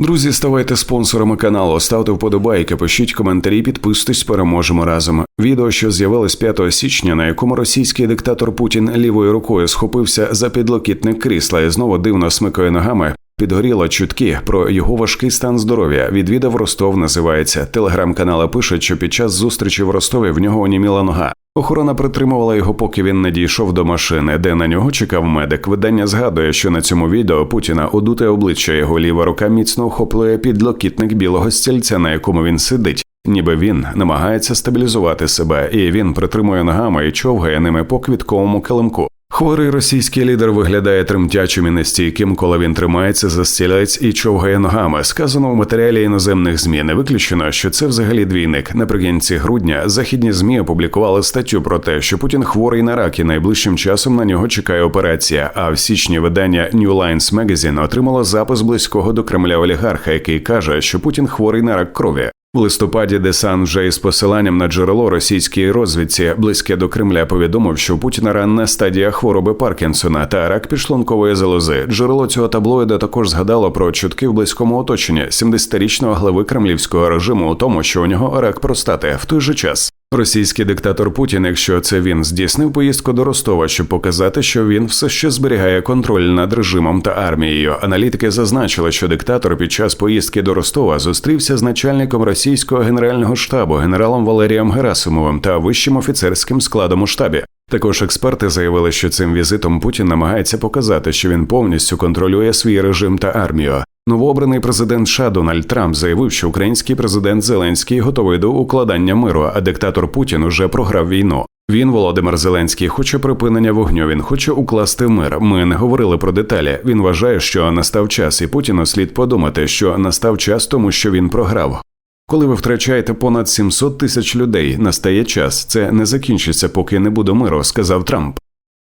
Друзі, ставайте спонсорами каналу, ставте вподобайки, пишіть коментарі, підписуйтесь, переможемо разом. Відео, що з'явилось 5 січня, на якому російський диктатор Путін лівою рукою схопився за підлокітник крісла і знову дивно смикає ногами. Підгоріло чутки про його важкий стан здоров'я. Відвідав Ростов. Називається телеграм-канали. Пишуть, що під час зустрічі в Ростові в нього оніміла нога. Охорона притримувала його, поки він не дійшов до машини, де на нього чекав медик. Видання згадує, що на цьому відео Путіна одуте обличчя його ліва рука міцно охоплює підлокітник білого стільця, на якому він сидить. Ніби він намагається стабілізувати себе, і він притримує ногами і човгає ними по квітковому килимку. Хворий російський лідер виглядає тремтячим і нестійким, коли він тримається за стілець і човгає ногами. Сказано в матеріалі іноземних змі. Не виключено, що це взагалі двійник. Наприкінці грудня західні змі опублікували статтю про те, що Путін хворий на рак і найближчим часом на нього чекає операція. А в січні видання New Lines Magazine отримало запис близького до Кремля олігарха, який каже, що Путін хворий на рак крові. В листопаді Десан вже із посиланням на джерело російській розвідці близьке до Кремля повідомив, що у Путіна ранна стадія хвороби Паркінсона та рак підшлункової залози. Джерело цього таблоїда також згадало про чутки в близькому оточенні 70-річного глави кремлівського режиму у тому, що у нього рак простати в той же час. Російський диктатор Путін, якщо це він здійснив поїздку до Ростова, щоб показати, що він все ще зберігає контроль над режимом та армією. Аналітики зазначили, що диктатор під час поїздки до Ростова зустрівся з начальником російського генерального штабу генералом Валерієм Герасимовим та вищим офіцерським складом у штабі. Також експерти заявили, що цим візитом Путін намагається показати, що він повністю контролює свій режим та армію. Новообраний президент США Дональд Трамп заявив, що український президент Зеленський готовий до укладання миру, а диктатор Путін уже програв війну. Він, Володимир Зеленський, хоче припинення вогню. Він хоче укласти мир. Ми не говорили про деталі. Він вважає, що настав час, і Путіну слід подумати, що настав час, тому що він програв. Коли ви втрачаєте понад 700 тисяч людей, настає час. Це не закінчиться, поки не буде миру, сказав Трамп.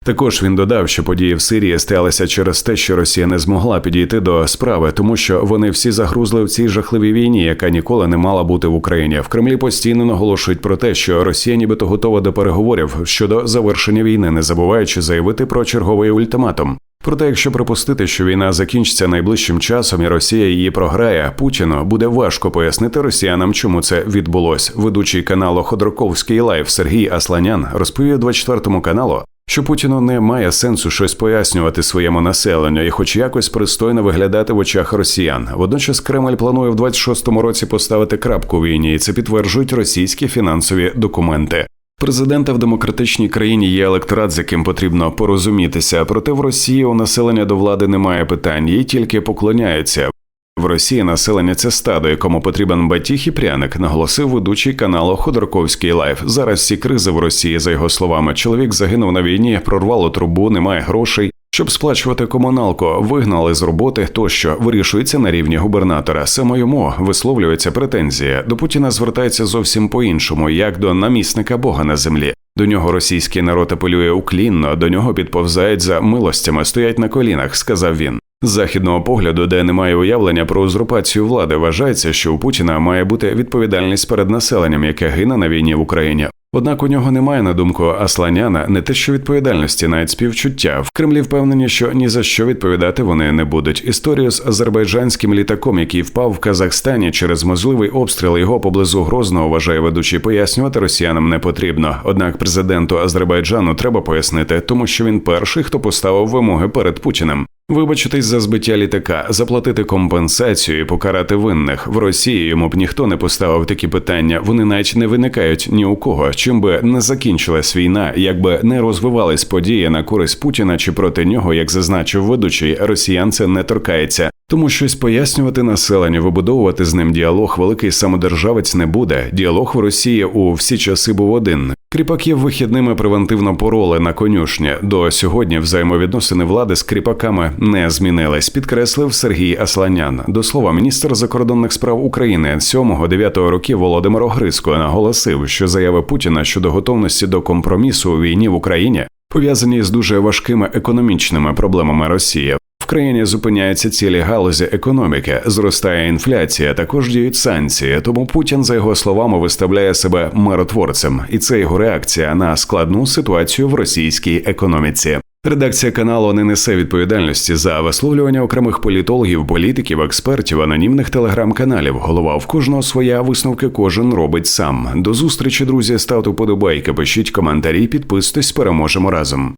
Також він додав, що події в Сирії сталися через те, що Росія не змогла підійти до справи, тому що вони всі загрузли в цій жахливій війні, яка ніколи не мала бути в Україні. В Кремлі постійно наголошують про те, що Росія, нібито готова до переговорів щодо завершення війни, не забуваючи заявити про черговий ультиматум. Проте, якщо припустити, що війна закінчиться найближчим часом, і Росія її програє, Путіну буде важко пояснити росіянам, чому це відбулось. Ведучий каналу Ходорковський Лайф Сергій Асланян розповів 24 каналу, що Путіну не має сенсу щось пояснювати своєму населенню і, хоч якось пристойно виглядати в очах росіян. Водночас Кремль планує в 26-му році поставити крапку війні, і це підтверджують російські фінансові документи. Президента в демократичній країні є електорат, з яким потрібно порозумітися. Проте в Росії у населення до влади немає питань, їй тільки поклоняються. В Росії населення це стадо, якому потрібен батіг і пряник, наголосив ведучий каналу Ходорковський Лайф. Зараз всі кризи в Росії, за його словами, чоловік загинув на війні, прорвало трубу, немає грошей. Щоб сплачувати комуналку, вигнали з роботи, тощо вирішується на рівні губернатора. Саме йому висловлюється претензія. До Путіна звертається зовсім по іншому, як до намісника Бога на землі. До нього російський народ апелює уклінно, до нього підповзають за милостями, стоять на колінах, сказав він. Західного погляду, де немає уявлення про узурпацію влади, вважається, що у Путіна має бути відповідальність перед населенням, яке гине на війні в Україні. Однак у нього немає на думку Асланяна не те, що відповідальності, навіть співчуття. В Кремлі впевнені, що ні за що відповідати вони не будуть. Історію з азербайджанським літаком, який впав в Казахстані через можливий обстріл його поблизу Грозного, вважає ведучий, пояснювати росіянам не потрібно. Однак президенту Азербайджану треба пояснити, тому що він перший, хто поставив вимоги перед Путіним. Вибачитись за збиття літака, заплатити компенсацію і покарати винних в Росії. Йому б ніхто не поставив такі питання. Вони навіть не виникають ні у кого. Чим би не закінчилась війна, якби не розвивались події на користь Путіна чи проти нього, як зазначив ведучий, росіян це не торкається. Тому щось пояснювати населенню, вибудовувати з ним діалог великий самодержавець не буде. Діалог в Росії у всі часи був один. Кріпаків вихідними превентивно пороли на конюшні. До сьогодні взаємовідносини влади з кріпаками не змінились. Підкреслив Сергій Асланян. До слова, міністр закордонних справ України 7-9 років Володимир Огриско наголосив, що заяви Путіна щодо готовності до компромісу у війні в Україні пов'язані з дуже важкими економічними проблемами Росії. В країні зупиняються цілі галузі економіки, зростає інфляція, також діють санкції. Тому Путін, за його словами, виставляє себе миротворцем, і це його реакція на складну ситуацію в російській економіці. Редакція каналу не несе відповідальності за висловлювання окремих політологів, політиків, експертів, анонімних телеграм-каналів. Голова в кожного своя висновки кожен робить сам. До зустрічі, друзі. Ставте вподобайки, пишіть коментарі, підписуйтесь, переможемо разом.